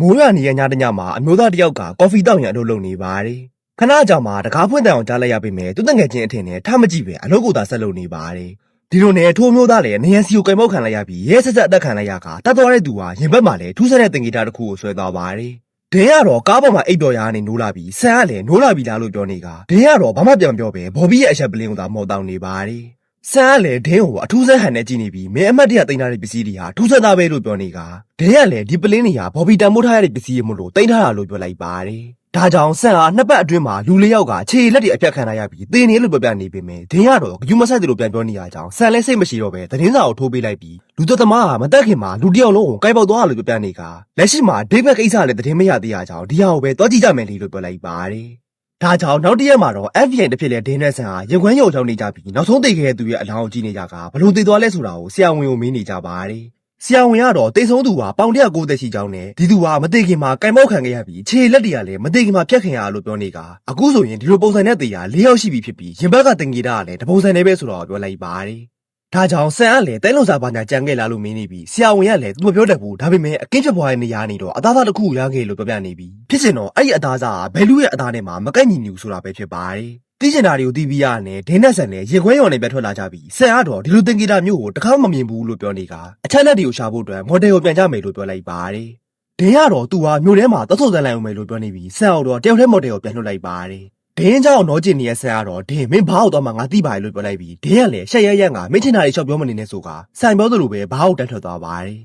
မိုးရွာနေတဲ့ညတညမှာအမျိုးသားတစ်ယောက်ကကော်ဖီတောက်ရန်အလုပ်လုပ်နေပါတယ်။ခဏကြာမှတကားဖွင့်တန်အောင်ကြားလိုက်ရပေမဲ့သူတငယ်ချင်းအထင်နဲ့ထမကြည့်ပဲအလုပ်ကိုသာဆက်လုပ်နေပါတယ်။ဒီလိုနဲ့ထိုးမျိုးသားလည်းနေရန်စီကိုကင်မောက်ခံလိုက်ရပြီးရဲဆက်ဆက်အသက်ခံလိုက်ရကတတ်သွားတဲ့သူဟာရင်ဘတ်မှာလည်းထူးဆန်းတဲ့တင်ဂီတာတစ်ခုကိုဆွဲသွားပါတယ်။ဒင်းကတော့ကားပေါ်မှာအိတ်တော်ရာကနေနိုးလာပြီးဆန်ကလည်းနိုးလာပြီလားလို့ပြောနေကဒင်းကတော့ဘာမှပြန်မပြောပဲဘော်ဘီရဲ့အချက်ပလင်းကိုသာမော်တောင်းနေပါတယ်။ ဆန်ကလည်းဒင်းကိုအထူးဆန်းဟန်နဲ့ကြည့်နေပြီးမင်းအမတ်တရတင်ထားတဲ့ပစ္စည်းတွေဟာထူးဆန်းသားပဲလို့ပြောနေကဒင်းကလည်းဒီပလင်းတွေဟာဘော်ဘီတန်မိုးထားရတဲ့ပစ္စည်းတွေမို့လို့တင်ထားတာလို့ပြောလိုက်ပါတယ်။ဒါကြောင့်ဆန်ဟာနှစ်ပတ်အတွင်းမှာလူလေးယောက်ကခြေလက်တွေအပြတ်ခံရပြီးတင်းနေလို့ပြောပြနေပေမဲ့ဒင်းကတော့ဂယူမဆိုင်တယ်လို့ပြန်ပြောနေရကြောင်းဆန်လည်းစိတ်မရှိတော့ပဲသတင်းစာကိုထိုးပေးလိုက်ပြီးလူသက်သမားဟာမတက်ခင်မှာလူတစ်ယောက်လုံးကိုကိုက်ပေါက်သွားတယ်လို့ပြောပြနေကလက်ရှိမှာဒိတ်ဘက်ကိစ္စလည်းသတင်းမရသေးရကြောင်းဒီဟာကိုပဲတွားကြည့်ကြမယ်လေလို့ပြောလိုက်ပါတယ်။ ဒါကြောင့်နောက်တစ်ရက်မှာတော့ FBI တစ်ဖြစ်တဲ့ဒင်းနဲ့ဆန်ဟာရုပ်ခွမ်းရုပ်ချောင်းနေကြပြီးနောက်ဆုံးသိခဲ့တဲ့သူရဲ့အလောင်းကိုကြည့်နေကြကဘလို့သိသွားလဲဆိုတာကိုဆရာဝန်ကိုမေးနေကြပါတယ်။ဆရာဝန်ကတော့တိတ်ဆုံးသူဟာပေါင်190ရှိကြောင်းနဲ့ဒီသူဟာမသိခင်မှာကင်မောက်ခံခဲ့ရပြီးခြေလက်တွေကလည်းမသိခင်မှာဖြတ်ခင်ရလို့ပြောနေကအခုဆိုရင်ဒီလိုပုံစံနဲ့တေးရ၄ယောက်ရှိပြီဖြစ်ပြီးရင်ဘက်ကတင်ကြီးတာကလည်းတပုံစံနဲ့ပဲဆိုတော့ပြောလိုက်ပါတယ်။ ဒါကြောင့်ဆန်ကလည်းတိုင်းလုံစာပါညာကြံခဲ့လာလို့မင်းနေပြီးဆရာဝန်ကလည်းသူမပြောတတ်ဘူးဒါပေမဲ့အကင်းဖြစ်ပွားတဲ့နေရာနေတော့အသားသားတစ်ခုရခဲ့လို့ပြောပြနေပြီးဖြစ်စင်တော့အဲ့ဒီအသားစားကဘယ်လူရဲ့အသားနဲ့မှမကိုက်ညီညီဘူးဆိုတာပဲဖြစ်ပါတယ်။သိချင်တာတွေကိုသိပြီးရတဲ့ဒင်းနဲ့ဆန်နဲ့ရေခွဲရော်နဲ့ပြတ်ထွက်လာကြပြီးဆန်ကတော့ဒီလိုတင်ဂီတာမျိုးကိုတစ်ခါမှမမြင်ဘူးလို့ပြောနေကအချက်လက်တွေကိုရှာဖို့အတွက်မော်ဒယ်ကိုပြန်ကြမယ်လို့ပြောလိုက်ပါတယ်။ဒင်းကတော့သူဟာမြို့ထဲမှာသတ်ဆုပ်စမ်းလိုက်အောင်မယ်လို့ပြောနေပြီးဆန်ကတော့တယောက်တည်းမော်ဒယ်ကိုပြန်လွှတ်လိုက်ပါတယ်။ ဒင်းကြောင့်တော့ကျင်နေတဲ့ဆရာကတော့ဒင်းမင်းဘာဟုတ်တော့မှငါသိပါတယ်လို့ပြောလိုက်ပြီးဒင်းကလည်းရှက်ရက်ရက်ငါမင်းချင်တာတွေရှောက်ပြောမနေနဲ့ဆိုကဆိုင်ပြောသလိုပဲဘာဟုတ်တက်ထွက်သွားပါတယ်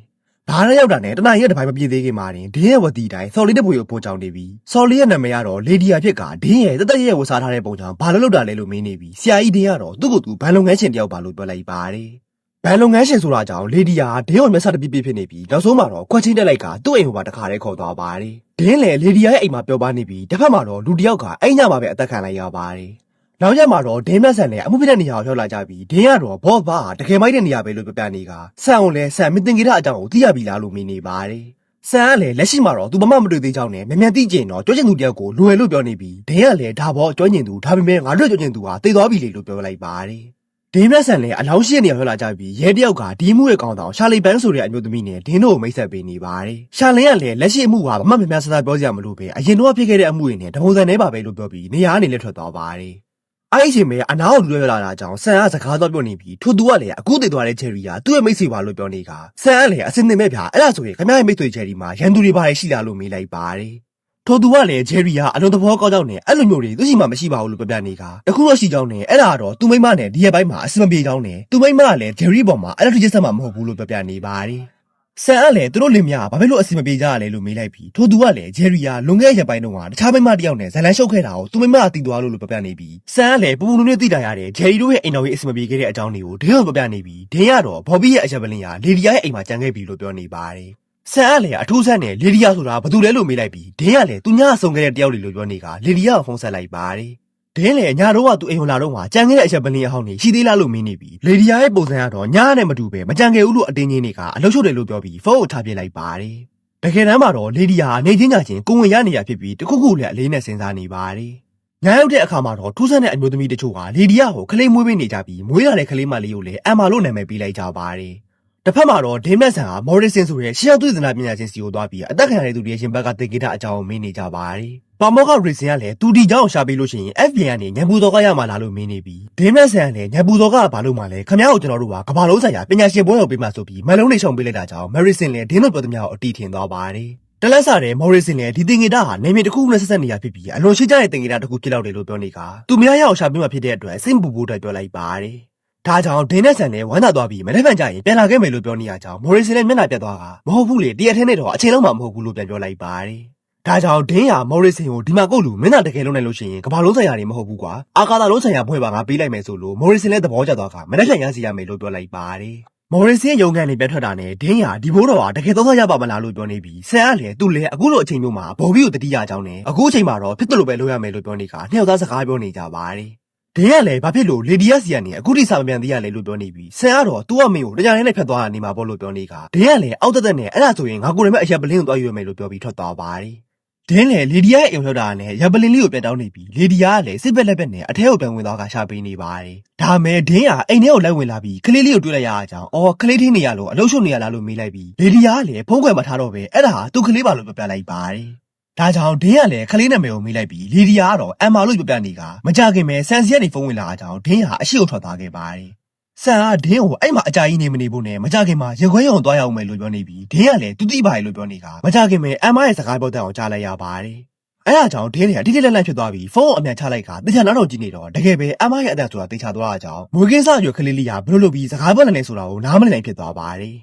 ဘာနဲ့ရောက်တာနဲ့တနိုင်ရဲ့တပိုင်းမပြေသေးခင်မှာတင်ဒင်းရဲ့ဝတီတိုင်းဆော်လီတဲ့ပုံကိုပေါ်ကြောင်နေပြီဆော်လီရဲ့နာမည်ကတော့လေဒီယာဖြစ်ကဒင်းရဲ့တသက်ရဲ့ဝစားထားတဲ့ပုံကြောင်ဘာလို့လောက်တာလဲလို့မင်းနေပြီဆရာကြီးဒင်းကတော့သူ့ကိုယ်သူဘန်လုံငန်းရှင်တယောက်ပါလို့ပြောလိုက်ပါတယ် ဘန်လုပ်ငန်းရှင်ဆိုတာကြောင့်လေဒီယာဒင်းကိုမျက်စတပြည့်ပြည့်ဖြစ်နေပြီနောက်ဆုံးမှာတော့ခွက်ချင်းတက်လိုက်ကသူ့အိမ်ဟိုပါတခါတည်းခေါ်သွားပါတယ်ဒင်းလည်းလေဒီယာရဲ့အိမ်မှာပျော်ပါနေပြီတစ်ဖက်မှာတော့လူတစ်ယောက်ကအိမ်ညမှာပဲအသက်ခံလိုက်ရပါတယ်နောက်ရက်မှာတော့ဒင်းမက်ဆန်နဲ့အမှုဖြစ်တဲ့နေရာကိုရောက်လာကြပြီးဒင်းကတော့ဘော့ဘာတကယ်မိုက်တဲ့နေရာပဲလို့ပြောပြနေကဆန်ကိုလည်းဆန်မတင်ကြတဲ့အကြောင်းကိုသိရပြီလားလို့မင်းနေပါတယ်ဆန်ကလည်းလက်ရှိမှာတော့သူမမမတွေ့သေးကြောင်းနဲ့မြန်မြန်သိကျင်တော့ကြွကျင်သူတယောက်ကိုလွယ်လို့ပြောနေပြီးဒင်းကလည်းဒါဘောကြွကျင်သူဒါပေမဲ့ငါတို့ကြွကျင်သူဟာတိတ်သွားပြီလေလို့ပြောလိုက်ပါတယ် ဒင်းမြတ်ဆန်လည်းအလောင်းရှိတဲ့နေရာရောက်လာကြပြီးရဲတယောက်ကဒီမှုရဲ့ကောင်းဆောင်ရှာလီပန်းဆိုတဲ့အမျိုးသမီးနဲ့ဒင်းတို့ကိုမိတ်ဆက်ပေးနေပါတယ်ရှာလင်းကလည်းလက်ရှိအမှုဟာမမမြန်မြန်ဆဆပြောစရာမလိုပဲအရင်တော့ဖြစ်ခဲ့တဲ့အမှုတွေနဲ့တပုံစံနဲ့ပါပဲလို့ပြောပြီးနေရာကနေလက်ထွက်သွားပါတယ်အဲ့ဒီအချိန်မှာအနာကိုလူရလာတာကြောင့်ဆန်ကစကားတော့ပြောနေပြီးထို့သူကလည်းအခုတည်သွားတဲ့ချယ်ရီကသူ့ရဲ့မိတ်ဆွေပါလို့ပြောနေကဆန်ကလည်းအစင်သင်မဲ့ဗျာအဲ့ဒါဆိုရင်ခင်ဗျားရဲ့မိတ်ဆွေချယ်ရီမှာရန်သူတွေပါရှိလာလို့မေးလိုက်ပါတယ် ထို့သူကလည်းဂျယ်ရီကအလွန်သဘောကောင်းကြောင်းနဲ့အဲ့လိုမျိုးတွေသူရှိမှမရှိပါဘူးလို့ပြောပြနေကတခုတော့ရှိကြောင်းနဲ့အဲ့ဒါကတော့သူမိမနဲ့ဒီရက်ပိုင်းမှာအဆင်မပြေကြောင်းနဲ့သူမိမကလည်းဂျယ်ရီပေါ်မှာအဲ့လိုတစ်ချက်ဆက်မှမဟုတ်ဘူးလို့ပြောပြနေပါတယ်ဆန်ကလည်းသူတို့လင်မယားဘာဖြစ်လို့အဆင်မပြေကြရလဲလို့မေးလိုက်ပြီးထို့သူကလည်းဂျယ်ရီကလွန်ခဲ့တဲ့ရက်ပိုင်းတုန်းကတခြားမိန်းမတစ်ယောက်နဲ့ဇလန်ရှုပ်ခဲ့တာကိုသူမိမကတီးသွားလို့လို့ပြောပြနေပြီးဆန်ကလည်းပူပူနွေ့နွေ့သိတာရတဲ့ဂျယ်ရီတို့ရဲ့အိမ်တော်ကြီးအဆင်မပြေခဲ့တဲ့အကြောင်းတွေကိုဒင်းကပြောပြနေပြီးဒင်းကတော့ဘော်ဘီရဲ့အချက်ပလင်းရာလေဒီယာရဲ့အိမ်မှာကြံခဲ့ပြီလို့ပြောနေပါတယ် ဆန်ကလည်းအထူးဆန်းနဲ့လေဒီယာဆိုတာဘာတူလဲလို့မေးလိုက်ပြီးဒင်းကလည်းသူညအဆုံခဲ့တဲ့တယောက်လေးလို့ပြောနေကလေဒီယာကိုဖုန်းဆက်လိုက်ပါတယ်ဒင်းလေညာတော့ကသူအိမ်ဝင်လာတော့ကကြံခဲ့တဲ့အချက်ပလင်းအဟောင်းနေရှိသေးလားလို့မင်းနေပြီးလေဒီယာရဲ့ပုံစံကတော့ညာနဲ့မတူပဲမကြံခဲ့ဘူးလို့အတင်းကြီးနေကအလုပ်ချုပ်တယ်လို့ပြောပြီးဖုန်းကိုထားပြလိုက်ပါတယ်တကယ်တမ်းမှာတော့လေဒီယာကနေချင်းညာချင်းကိုဝင်ရနေရဖြစ်ပြီးတခုခုလည်းအလေးနဲ့စဉ်းစားနေပါတယ်ညာရောက်တဲ့အခါမှာတော့ထူးဆန်းတဲ့အမျိုးသမီးတချို့ကလေဒီယာကိုခလေးမွေးပေးနေကြပြီးမွေးရတဲ့ခလေးမလေးကိုလည်းအမ်မာလို့နာမည်ပေးလိုက်ကြပါတယ် တစ်ဖက်မှာတော့ဒိမက်ဆန်ကမော်ရီဆင်ဆိုတဲ့ရှီယာသွေးသနာပညာရှင်စီကိုသွားပြီးအသက်ခံရတဲ့သူတွေရဲ့ရှင်ဘက်ကတေဂီတာအကြောင်းကိုမေးနေကြပါတယ်။ပါမောကရီဆင်ကလည်းသူဒီကြောင်းကိုရှာပေးလို့ရှိရင် FBI ကနေညံပူတော်ကရမှာလားလို့မေးနေပြီးဒိမက်ဆန်ကလည်းညံပူတော်ကဘာလို့မှလဲခမ ्या ကိုကျွန်တော်တို့ကကဘာလုံးဆိုင်ရာပညာရှင်ဘွဲကိုပေးမှဆိုပြီးမလုံးလေးရှုံပေးလိုက်တာကြောင့်မယ်ရီဆင်လည်းဒင်းတို့ပြောသမျှကိုအတီးထင်သွားပါတယ်။တလက်စားတဲ့မော်ရီဆင်လည်းဒီတင်ဂီတာဟာနေမြေတစ်ခုခုနဲ့ဆက်ဆက်နေရဖြစ်ပြီးအလွန်ရှိကြတဲ့တင်ဂီတာတစ်ခုဖြစ်တော့တယ်လို့ပြောနေကသူမရရအောင်ရှာပေးမှဖြစ်တဲ့အတွက်စိတ်ပူပူတိုက်ပြောလိုက်ပါတယ်။ ဒါကြောင့်ဒင်းနဲ့ဆန်နဲ့ဝမ်းသာသွားပြီးမနေ့ကကြရင်ပြန်လာခဲ့မယ်လို့ပြောနေရကြောင်းမော်ရီဆင်နဲ့မျက်နှာပြတ်သွားကမဟုတ်ဘူးလေတရက်ထဲနဲ့တော့အချိန်လုံးမှမဟုတ်ဘူးလို့ပြန်ပြောလိုက်ပါတယ်။ဒါကြောင့်ဒင်းရမော်ရီဆင်ကိုဒီမှာကုတ်လူမင်းသာတကယ်လုံးနိုင်လို့ရှိရင်ကဘာလုံးဆိုင်ရာတွေမဟုတ်ဘူးကွာအာကာသလုံးဆိုင်ရာဘွဲပါငါပေးလိုက်မယ်ဆိုလို့မော်ရီဆင်လည်းသဘောကျသွားကမနေ့ကရစီရမယ်လို့ပြောလိုက်ပါတယ်။မော်ရီဆင်ရဲ့ရုံကန်နေပြတ်ထွက်တာနဲ့ဒင်းရဒီဘိုးတော်ကတကယ်သုံးသပ်ရပါမလားလို့ပြောနေပြီးဆန်ကလည်းသူ့လည်းအခုလိုအချိန်မျိုးမှာဘော်ဘီကိုတတိယအကြောင်းနဲ့အခုအချိန်မှာတော့ဖြစ်တယ်လို့ပဲလုပ်ရမယ်လို့ပြောနေကနှစ်ယောက်သားစကားပြောနေကြပါတယ်။ ဒင်းကလည်းဘာဖြစ်လို့လေဒီယက်စီကနေအခုတိစာမပြန်သေးရလဲလို့ပြောနေပြီးဆန်ကတော့သူ့အမေကိုတရားနဲ့ဖြတ်သွားတာနေမှာပေါ့လို့ပြောနေကဒင်းကလည်းအောက်တက်တက်နဲ့အဲ့ဒါဆိုရင်ငါကိုယ်တိုင်ပဲအရက်ပလင်းကိုသွားယူရမယ်လို့ပြောပြီးထွက်သွားပါတယ်ဒင်းလေလေဒီယာရဲ့အိမ်ရောက်တာနဲ့ရပလင်လေးကိုပြန်တောင်းနေပြီးလေဒီယာကလည်းစိတ်ပက်လက်ပက်နဲ့အထဲကိုပြန်ဝင်သွားကရှာပေးနေပါတယ်ဒါမဲ့ဒင်းကအိမ်ထဲကိုလိုက်ဝင်လာပြီးကလေးလေးကိုတွေ့လိုက်ရအောင်ကြောင်းအော်ကလေးထင်းနေရလို့အလုပ်ရှုပ်နေရလားလို့မေးလိုက်ပြီးလေဒီယာကလည်းဖုန်းကွယ်မထားတော့ပဲအဲ့ဒါဟာသူ့ကလေးပါလို့ပြောပြလိုက်ပါတယ် ဒါကြောင့်ဒင်းကလည်းကလေးနာမည်ကိုမေးလိုက်ပြီးလေဒီယာကတော့အမ်မာလို့ပြောပြနေကမကြခင်ပဲဆန်စီကနေဖုန်းဝင်လာအောင်ကြောင်းဒင်းဟာအရှိကိုထွက်သွားခဲ့ပါတယ်ဆန်ကဒင်းကိုအဲ့မှာအကြာကြီးနေမနေဖို့နဲ့မကြခင်မှာရေခွဲရုံသွားရအောင်မယ်လို့ပြောနေပြီးဒင်းကလည်းတူတိပါရလို့ပြောနေကမကြခင်ပဲအမ်မာရဲ့စကားပြောတဲ့အောင်ကြားလိုက်ရပါတယ်အဲ့ဒါကြောင့်ဒင်းတွေကတိတိလက်လက်ဖြစ်သွားပြီးဖုန်းကိုအမြန်ချလိုက်ကတခြားနောက်တော့ကြည့်နေတော့တကယ်ပဲအမ်မာရဲ့အသက်ဆိုတာတေချာသွားတာကြောင့်မွေးကင်းစရွယ်ကလေးလေးကဘလို့လို့ပြီးစကားပြောနေတယ်ဆိုတာကိုနားမလည်နိုင်ဖြစ်သွားပါတယ်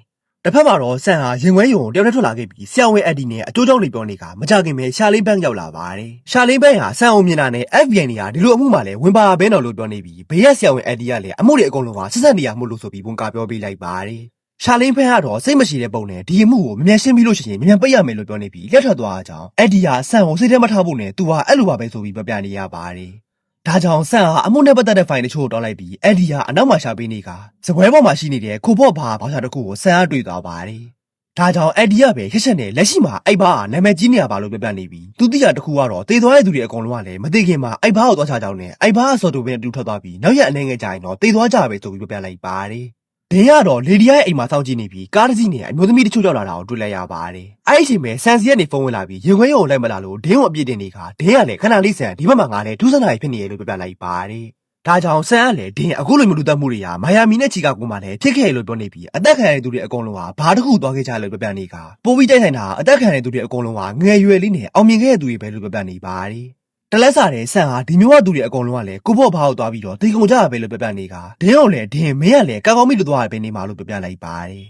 တစ်ဖက်မှာတော့ဆန်ဟာရင်ခွဲယုံတယောက်တည်းထွက်လာခဲ့ပြီးဆရာဝန်အက်ဒီနဲ့အကျိုးကြောင့်နေပြောနေကမကြခင်ပဲရှာလင်းဘန်းရောက်လာပါတယ်ရှာလင်းဘန်းဟာဆန်အောင်မြင်တာနဲ့ FBI နေရာဒီလိုအမှုမှလည်းဝင်ပါဘဲတော်လို့ပြောနေပြီးဘေးရဆရာဝန်အက်ဒီကလည်းအမှုတွေအကုန်လုံးဟာဆက်ဆက်နေရမှုလို့ဆိုပြီးဝန်ကပြောပေးလိုက်ပါတယ်ရှာလင်းဘန်းကတော့စိတ်မရှိတဲ့ပုံနဲ့ဒီအမှုကိုမြန်ရှင်းပြီးလို့ရှိရင်မြန်ပိတ်ရမယ်လို့ပြောနေပြီးလက်ထွက်သွားတာကြောင့်အက်ဒီဟာဆန်ကိုစိတ်ထဲမထားဖို့နဲ့သူဟာအဲ့လိုပါပဲဆိုပြီးပြောပြနေရပါတယ် ဒါကြောင့်ဆန်ဟာအမှုနဲ့ပတ်သက်တဲ့ဖိုင်တချို့ကိုတောင်းလိုက်ပြီးအဲ့ဒီဟာအနောက်မှာရှာပေးနေကစပွဲပေါ်မှာရှိနေတဲ့ခိုဖို့ဘာဘာသာတစ်ခုကိုဆန်အားတွေ့သွားပါတယ်။ဒါကြောင့်အဲ့ဒီကပဲရက်ချက်နဲ့လက်ရှိမှာအိုက်ဘာကနာမည်ကြီးနေရပါလို့ပြောပြနေပြီးသူတိရတစ်ခုကတော့တေသွားတဲ့သူတွေအကုန်လုံးကလည်းမသိခင်မှာအိုက်ဘာကိုသွားချကြောင်းနဲ့အိုက်ဘာကစော်တူပင်အတူထွက်သွားပြီးနောက်ရက်အနေငယ်ကြရင်တော့တေသွားကြပဲဆိုပြီးပြောပြလိုက်ပါတယ်။ ဒင်းကတော့လေဒီယာရဲ့အိမ်မှာစောင့်ကြည့်နေပြီးကားတစ်စီးနဲ့အမျိုးသမီးတချို့ကြောက်လာတာကိုတွေ့လိုက်ရပါတယ်။အဲ့ဒီအချိန်မှာဆန်စီကနေဖုန်းဝင်လာပြီးရင်ခွဲရုံလိုက်မလာလို့ဒင်းကိုအပြစ်တင်နေခါဒင်းကလည်းခဏလေးဆန်ဒီဘက်မှာငါလည်းဒုစနာရီဖြစ်နေရလို့ပြောပြလိုက်ပါတယ်။ဒါကြောင့်ဆန်ကလည်းဒင်းအခုလိုမျိုးလူသက်မှုတွေဟာမိုင်ယာမီနဲ့ချီကာဂိုမှာလည်းဖြစ်ခဲ့လို့ပြောနေပြီးအသက်ခံရတဲ့သူတွေအကုန်လုံးဟာဘာတစ်ခုသွားခဲ့ကြလို့ပြောပြနေခါပိုပြီးတိုက်ဆိုင်တာအသက်ခံရတဲ့သူတွေအကုန်လုံးဟာငယ်ရွယ်လေးနဲ့အောင်မြင်ခဲ့တဲ့သူတွေပဲလို့ပြောပြနေပါတယ်။ တလက်စားတဲ့ဆန်ဟာဒီမျိုးကသူတွေအကုန်လုံးကလည်းကိုဖို့ဘာကိုသွားပြီးတော့တေကုန်ကြရပဲလို့ပြပြနေကဒင်းအောင်လည်းဒင်းမင်းကလည်းကောင်းကောင်းမိလို့သွားရပဲနေမှာလို့ပြပြလိုက်ပါတယ်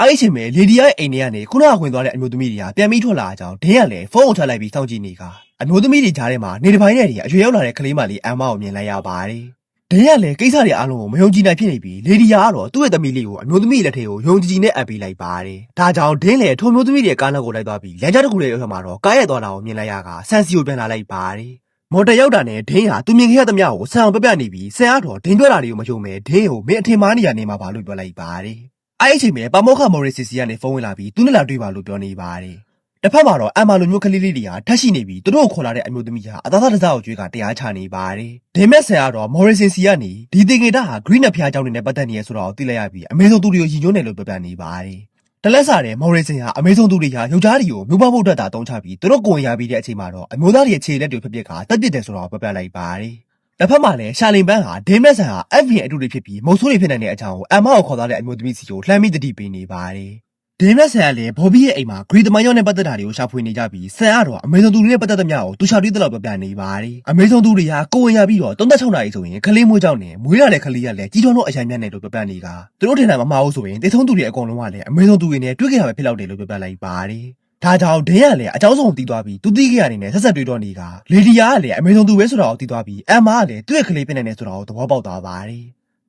အဲ့ဒီအချိန်မှာလေဒီယာရဲ့အိမ်ထဲကနေခုနကဝင်သွားတဲ့အမျိုးသမီးတွေကပြန်ပြီးထွက်လာကြအောင်ဒင်းကလည်းဖုန်းကိုထပ်လိုက်ပြီးစောင့်ကြည့်နေကအမျိုးသမီးတွေကြားထဲမှာနေတစ်ပိုင်းနဲ့တည်းအရွယ်ရောက်လာတဲ့ကလေးမလေးအမ်မကိုမြင်လိုက်ရပါတယ်ဒင်းကလည်းကိစ္စတွေအားလုံးကိုမယုံကြည်နိုင်ဖြစ်နေပြီးလေဒီယာကတော့သူ့ရဲ့သမီးလေးကိုအမျိုးသမီးလက်ထဲကိုယုံကြည်ကြည်နဲ့အပ်ပေးလိုက်ပါတယ်ဒါကြောင့်ဒင်းလည်းထိုမျိုးသမီးတွေကားနောက်ကိုလိုက်သွားပြီးလမ်းကြားတစ်ခုရဲ့ရောက်မှာတော့ကားရဲ့သွားတာကိုမြင်လိုက်ရကဆန်စီကိုပြန်လာလိုက်ပါတယ် မော်တော်ရောက်တာနဲ့ဒင်းဟာသူမြင်ခဲ့ရသမျှကိုဆန်အောင်ပြပြနေပြီးဆန်ကတော့ဒင်းကြွတာတွေကိုမယုံမဲဒင်းကိုမင်းအထင်မှားနေရနေမှာပါလို့ပြောလိုက်ပါတယ်။အဲ့ဒီအချိန်မှာပါမောခမော်ရီစီစီကနေဖုန်းဝင်လာပြီးသူနဲ့လာတွေ့ပါလို့ပြောနေပါတယ်။တစ်ဖက်မှာတော့အမ်မာလိုမျိုးကလေးလေးတွေကထက်ရှိနေပြီးသူတို့ကိုခေါ်လာတဲ့အမျိုးသမီးဟာအသားသားတစားကိုကြွေးကတရားချနေပါတယ်။ဒင်းမက်ဆန်ကတော့မော်ရီစီစီကနေဒီတင်ငေတာဟာ green နဲ့ဖျားเจ้าနေနဲ့ပတ်သက်နေရဆိုတော့သိလိုက်ရပြီးအမေဇုံသူတွေကိုရည်ညွှန်းတယ်လို့ပြောပြနေပါတယ်။ တလက်စားတဲ့မော်ရီဆင်ဟာအမေဇုံသူတွေဟာယောက်ျားတွေကိုမျိုးပေါက်ဖို့အတွက်သာတုံးချပြီးသူတို့ကိုယ်ဝင်ရပြီးတဲ့အချိန်မှာတော့အမျိုးသားတွေရဲ့ခြေလက်တွေဖြစ်ဖြစ်ကတက်ပစ်တယ်ဆိုတော့ပြောပြလိုက်ပါတယ်။တစ်ဖက်မှာလည်းရှာလင်ပန်းဟာဒင်းမက်ဆန်ဟာ FBI အတူတွေဖြစ်ပြီးမုတ်ဆိုးတွေဖြစ်နိုင်တဲ့အကြောင်းကိုအမ်မာကိုခေါ်သွားတဲ့အမျိုးသမီးစီကိုလှမ်းပြီးတတိပေးနေပါတယ်။ ဒီနေ့ဆန်ကလည်းဘော်ဘီရဲ့အိမ်မှာဂရီတမန်ရောနဲ့ပတ်သက်တာတွေကိုရှာဖွေနေကြပြီးဆန်ကတော့အမေဇုန်သူတွေနဲ့ပတ်သက်သမျှကိုသူရှာတွေ့တဲ့လောက်ပြောပြနေပါတယ်။အမေဇုန်သူတွေကကိုဝင်ရပြီးတော့36နာရီဆိုရင်ခလေးမွေးကြောင်းနဲ့မွေးရတဲ့ခလေးကလည်းကြီးကျော်လို့အရန်မြတ်နေလို့ပြောပြနေကသူတို့ထင်တာမမှားဘူးဆိုရင်တေဆုံးသူတွေအကုန်လုံးကလည်းအမေဇုန်သူတွေနဲ့တွေ့ကြရပဲဖြစ်လောက်တယ်လို့ပြောပြလိုက်ပါတယ်။ဒါကြောင့်ဒင်းကလည်းအကြောင်းဆုံးတီးသွားပြီးသူတီးကရအနေနဲ့ဆက်ဆက်တွေးတော့နေကလေဒီယာကလည်းအမေဇုန်သူပဲဆိုတာကိုတီးသွားပြီးအမ်မာကလည်းသူ့ရဲ့ကလေးပြနေတယ်ဆိုတာကိုသဘောပေါက်သွားပါတယ်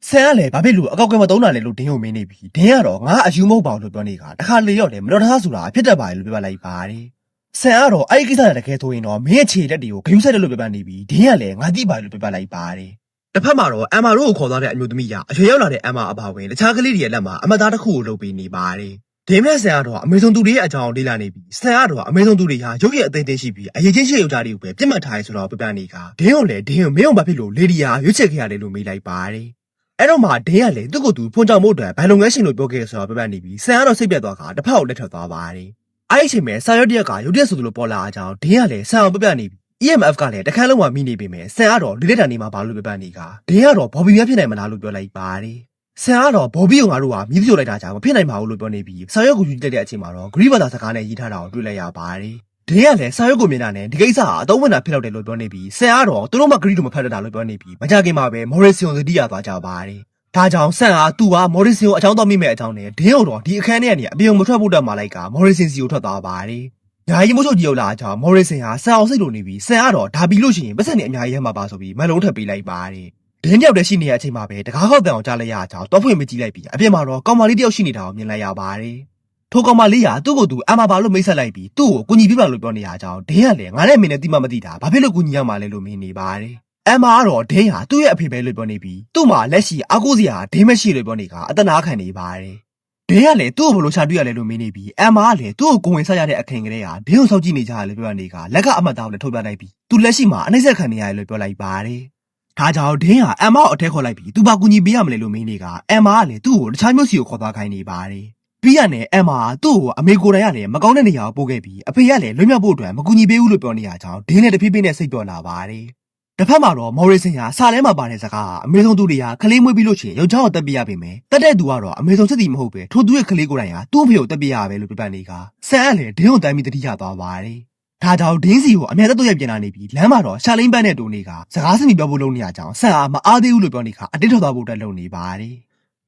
ဆန်ကလည်းဘာဖြစ်လို့အကောက်ကမတုံးတာလဲလို့ဒင်းကိုမင်းနေပြီးဒင်းကတော့ငါအယူမဟုတ်ပါဘူးလို့ပြောနေကတခါလေရော့တယ်မတော်တဆဆိုတာအဖြစ်တတ်ပါလေလို့ပြောပြလိုက်ပါတယ်။ဆန်ကတော့အဲ့ဒီကိစ္စနဲ့တကယ်ဆိုရင်တော့မင်းရဲ့ခြေလက်တွေကိုဂယုဆက်တယ်လို့ပြောပြနေပြီးဒင်းကလည်းငါသိပါလို့ပြောပြလိုက်ပါတယ်။တစ်ဖက်မှာတော့အမ်မာတို့ကိုခေါ်သွားတဲ့အမျိုးသမီးကအရွယ်ရောက်လာတဲ့အမ်မာအပါဝင်တခြားကလေးတွေရဲ့လက်မှာအမသားတစ်ခုကိုလုပ်ပေးနေပါတယ်။ဒင်းမက်ဆန်ကတော့အမေဇုံသူတွေရဲ့အကြောင်းကိုလေ့လာနေပြီးဆန်ကတော့အမေဇုံသူတွေဟာရုပ်ရည်အသိသိရှိပြီးအရေးချင်းရှိယောက်ျားတွေကိုပဲပြစ်မှတ်ထားရဲဆိုတော့ပြပြနေကဒင်းကိုလည်းဒင်းကိုမင်းအောင်ဘာဖြစ်လို့လေဒီယာရွေးချယ်ခဲ့ရတယ်လို့မေးလိုက်ပါတယ်။ အဲ့တော့မှဒင်းကလည်းသူ့ကိုယ်သူဖွန်ကြောင်မှုအတွက်ဘယ်လုပ်ငန်းရှင်လို့ပြောခဲ့ဆိုတော့ပြပြနေပြီးဆန်ကတော့စိတ်ပြတ်သွားကတစ်ဖက်ကိုလက်ထွက်သွားပါတယ်။အဲ့ဒီအချိန်မှာဆာရွက်တရက်ကရုပ်ရက်ဆိုသူလိုပေါ်လာအကြောင်းဒင်းကလည်းဆန်အောင်ပြပြနေပြီး EMF ကလည်းတခန်းလုံးမှာမိနေပြီမယ်ဆန်ကတော့ဒီလက်တန်နေမှာဘာလို့ပြပနေကဒင်းကတော့ဘော်ဘီများဖြစ်နိုင်မလားလို့ပြောလိုက်ပါတယ်ဆန်ကတော့ဘော်ဘီကိုငါတို့ကမြည်ပြိုလိုက်တာကြောင့်မဖြစ်နိုင်ပါဘူးလို့ပြောနေပြီးဆာရွက်ကိုယူလိုက်တဲ့အချိန်မှာတော့ဂရီဘာသာစကားနဲ့ရေးထားတာကိုတွေ့လိုက်ရပါတယ် ဒင်းကလည်းဆာရွက်ကိုမြင်တာနဲ့ဒီကိစ္စဟာအတုံးဝင်တာဖြစ်တော့တယ်လို့ပြောနေပြီးဆန်ကတော့သူတို့မှဂရီတို့မဖတ်တတ်တာလို့ပြောနေပြီးမကြခင်မှာပဲမော်ရီဆီယွန်သတိရသွားကြပါတယ်ဒါကြောင့်ဆန်ဟာသူကမော်ရီဆင်ကိုအချောင်းတော့မိမဲ့အကြောင်းနဲ့ဒင်းကိုတော့ဒီအခန်းထဲကနေအပြုံမထွက်ဖို့တက်มาလိုက်ကမော်ရီဆင်စီကိုထွက်သွားပါတယ်။ညာကြီးမို့ချုပ်ကြီးရောက်လာအကြောင်းမော်ရီဆင်ဟာဆန်အောင်စိတ်လိုနေပြီးဆန်ကတော့ဒါပြီးလို့ရှိရင်ပတ်စံနေအများကြီးရမှာပါဆိုပြီးမလုံးထပ်ပေးလိုက်ပါတယ်။ဒင်းတယောက်တည်းရှိနေတဲ့အချိန်မှာပဲတကားခောက်တန်အောင်ကြားလိုက်ရအကြောင်းတော့ဖွင့်မကြည့်လိုက်ပြီးအပြင်မှာတော့ကောင်မလေးတယောက်ရှိနေတာကိုမြင်လိုက်ရပါတယ်။ ထိုကောင်မလေးကသူ့ကိုယ်သူအမပါလို့မိတ်ဆက်လိုက်ပြီးသူ့ကိုကူညီပြပါလို့ပြောနေရအကြောင်းဒင်းကလည်းငါနဲ့မင်းနဲ့တိမမသိတာဘာဖြစ်လို့ကူညီရမှာလဲလို့မင်းနေပါတယ်။အမ်မာကတော့ဒင်းဟာသူ့ရဲ့အဖေပဲလို့ပြောနေပြီးသူ့မှာလက်ရှိအားကိုးစရာဒင်းမရှိလို့ပြောနေကအတနာခံနေပါတယ်ဒင်းကလည်းသူ့ကိုဘယ်လိုရှာတွေ့ရလဲလို့မင်းနေပြီးအမ်မာကလည်းသူ့ကိုကိုဝင်ဆက်ရတဲ့အခင်ကလေးဟာဒင်းကိုစောင့်ကြည့်နေကြရတယ်လို့ပြောနေကလက်ကအမှတ်သားကိုလည်းထုတ်ပြလိုက်ပြီးသူလက်ရှိမှာအနှိမ့်ဆက်ခံနေရတယ်လို့ပြောလိုက်ပါတယ်ဒါကြောင့်ဒင်းဟာအမ်မာကိုအထက်ခေါ်လိုက်ပြီးသူဘာကူညီပေးရမလဲလို့မင်းနေကအမ်မာကလည်းသူ့ကိုတခြားမျိုးစီကိုခေါ်သွားခိုင်းနေပါတယ် ပြီးရနဲ့အမ်မာကသူ့ကိုအမေကိုယ်တိုင်ကလည်းမကောင်းတဲ့နေရာကိုပို့ခဲ့ပြီးအဖေကလည်းလွတ်မြောက်ဖို့အတွက်မကူညီပေးဘူးလို့ပြောနေရကြောင်းဒင်းနဲ့တဖြည်းဖြည်းနဲ့စိတ်ပြောလာပါတယ်တစ်ဖက်မှာတော့မော်ရီဆန်ဟာစာထဲမှာပါတဲ့စကားကအမေဆုံးသူတွေကခလေးမွေးပြီးလို့ရှိရင်ယောက်ျားကိုတက်ပြရပေမယ်တက်တဲ့သူကတော့အမေဆုံးချက်တီမဟုတ်ပဲထို့သူရဲ့ခလေးကိုယ်တိုင်ဟာသူ့အဖေကိုတက်ပြရပဲလို့ပြပနေကဆန်ကလည်းဒင်းကိုတိုင်းပြီးတတိယသွားပါတယ်ဒါကြောင့်ဒင်းစီကိုအမြဲတမ်းတွေ့ရပြန်လာနေပြီးလမ်းမှာတော့ရှာလိမ့်ပန်းတဲ့တူနေကစကားစမိပြောဖို့လုပ်နေရကြောင်းဆန်အားမအားသေးဘူးလို့ပြောနေကအတိတ်ထွက်သွားဖို့အတွက်လုပ်နေပါတယ်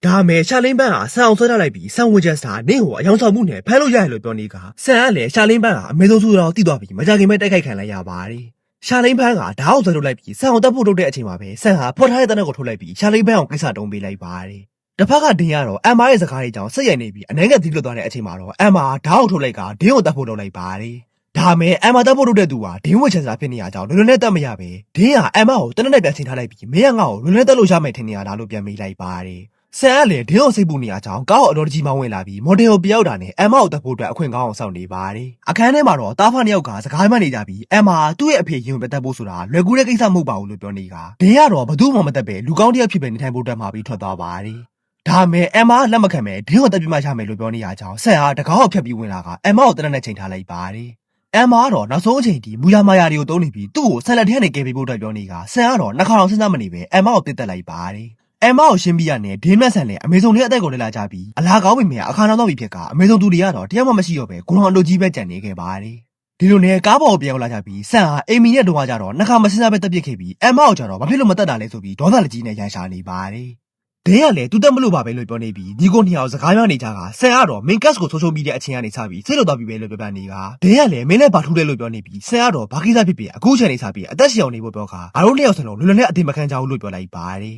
ဒါမဲ့ရှာလိမ့်ပန်းဟာဆန်အောင်ဆွဲထားလိုက်ပြီးဆန်ဝစ်ချက်စတာနင့်ကိုအယောင်ဆောင်မှုနဲ့ဖမ်းလို့ရတယ်လို့ပြောနေကဆန်ကလည်းရှာလိမ့်ပန်းဟာအမေဆုံးသူတော်တိသွားပြီးမကြခင်ပဲတိုက်ခိုက်ခံလိုက်ရပါတယ်ရှာလိမ့်ပန်းကဓာတ်အောင်ဆွဲထုတ်လိုက်ပြီးဆန်အောင်တက်ဖို့လုပ်တဲ့အချိန်မှာပဲဆန်ဟာဖော်ထားတဲ့တနက်ကိုထုတ်လိုက်ပြီးရှာလိမ့်ပန်းအောင်ကိစ္စတုံးပေးလိုက်ပါတယ်တစ်ဖက်ကဒင်းရတော့အမ်မာရဲ့စကားလေးကြောင့်စိတ်ရိုက်နေပြီးအနှဲငယ်သီးလွတ်သွားတဲ့အချိန်မှာတော့အမ်မာဓာတ်အောင်ထုတ်လိုက်ကဒင်းကိုတက်ဖို့လုပ်လိုက်ပါတယ်ဒါမဲ့အမ်မာတက်ဖို့လုပ်တဲ့သူဟာဒင်းဝစ်ချန်စာဖြစ်နေရကြောင်းလွယ်လွယ်နဲ့တက်မရပဲဒင်းဟာအမ်မာကိုတနက်နဲ့ပြန်ချိန်ထားလိုက်ပြီးမင်းကငါ့ကိုလွယ်လွယ်တက်လို့ရမယ်ထင်နေရတာလို့ပြန်မေးလိုက်ပါတယ် ဆန်ကလည်းဒင်းကိုစိတ်ပူနေရကြောင်းကားကိုအတော်တကြီးမောင်းဝင်လာပြီးမော်ဒယ်ကိုပြောက်တာနဲ့အမ်မာကိုတက်ဖို့အတွက်အခွင့်ကောင်းအောင်စောင့်နေပါတယ်အခန်းထဲမှာတော့တားဖာနှစ်ယောက်ကစကားမှနေကြပြီးအမ်မာသူ့ရဲ့အဖေရင်ပဲတက်ဖို့ဆိုတာလွယ်ကူတဲ့ကိစ္စမဟုတ်ပါဘူးလို့ပြောနေကဒင်းကတော့ဘသူမှမတက်ပဲလူကောင်းတစ်ယောက်ဖြစ်ပဲနေထိုင်ဖို့တက်မှာပြီးထွက်သွားပါတယ်ဒါမဲ့အမ်မာလက်မခံမဲ့ဒင်းကိုတက်ပြမရမယ်လို့ပြောနေရကြောင်းဆန်ဟာတကောက်ဖြတ်ပြီးဝင်လာကအမ်မာကိုတနက်နဲ့ချိန်ထားလိုက်ပါတယ်အမ်မာကတော့နောက်ဆုံးအချိန်ထိမူရမာယာတွေကိုတုံးနေပြီးသူ့ကိုဆန်လက်ထဲကနေကယ်ပေးဖို့အတွက်ပြောနေကဆန်ကတော့နှခါအောင်စဉ်းစားမနေပဲအမ်မာကိုတစ်တက်လိုက်ပါတယ် အမ်မာကိုရှင်းပြရနဲ့ဒင်းမက်ဆန်လည်းအမေဇုံလေးအသက်ကိုလည်းလာကြပြီးအလားကောင်းပြီမြအခါနောက်တော့ပြီဖြစ်ကအမေဇုံသူတွေကတော့တရားမှမရှိတော့ပဲဂုဏ်အောင်တို့ကြီးပဲကြံနေခဲ့ပါတယ်ဒီလိုနဲ့ကားပေါ်ကိုပြန်ရောက်လာကြပြီးဆန်ဟာအိမ်မီနဲ့တုံးကကြတော့နှခါမစဉ်းစားပဲတက်ပစ်ခဲ့ပြီးအမ်မာကိုကြတော့ဘာဖြစ်လို့မတက်တာလဲဆိုပြီးဒေါသလက်ကြီးနဲ့ရန်ရှာနေပါတယ်ဒင်းကလည်းတူတက်မလို့ပါပဲလို့ပြောနေပြီးဒီကိုနှစ်ယောက်စကားပြောနေကြတာဆန်ကတော့မင်းကတ်ကိုဆိုးဆိုးပြီးတဲ့အချိန်ကနေစပြီးစိတ်လွတ်သွားပြီပဲလို့ပြောပြနေကဒင်းကလည်းမင်းနဲ့ဘာထူးတယ်လို့ပြောနေပြီးဆန်ကတော့ဘာကိစ္စဖြစ်ဖြစ်အခုချိန်နေစပြီးအသက်ရှင်အောင်နေဖို့ပြောကအားလုံးနှစ်ယောက်စလုံးလွယ်လွယ်နဲ့အသိမခံကြဘူးလို့ပြောလိုက်ပါတယ်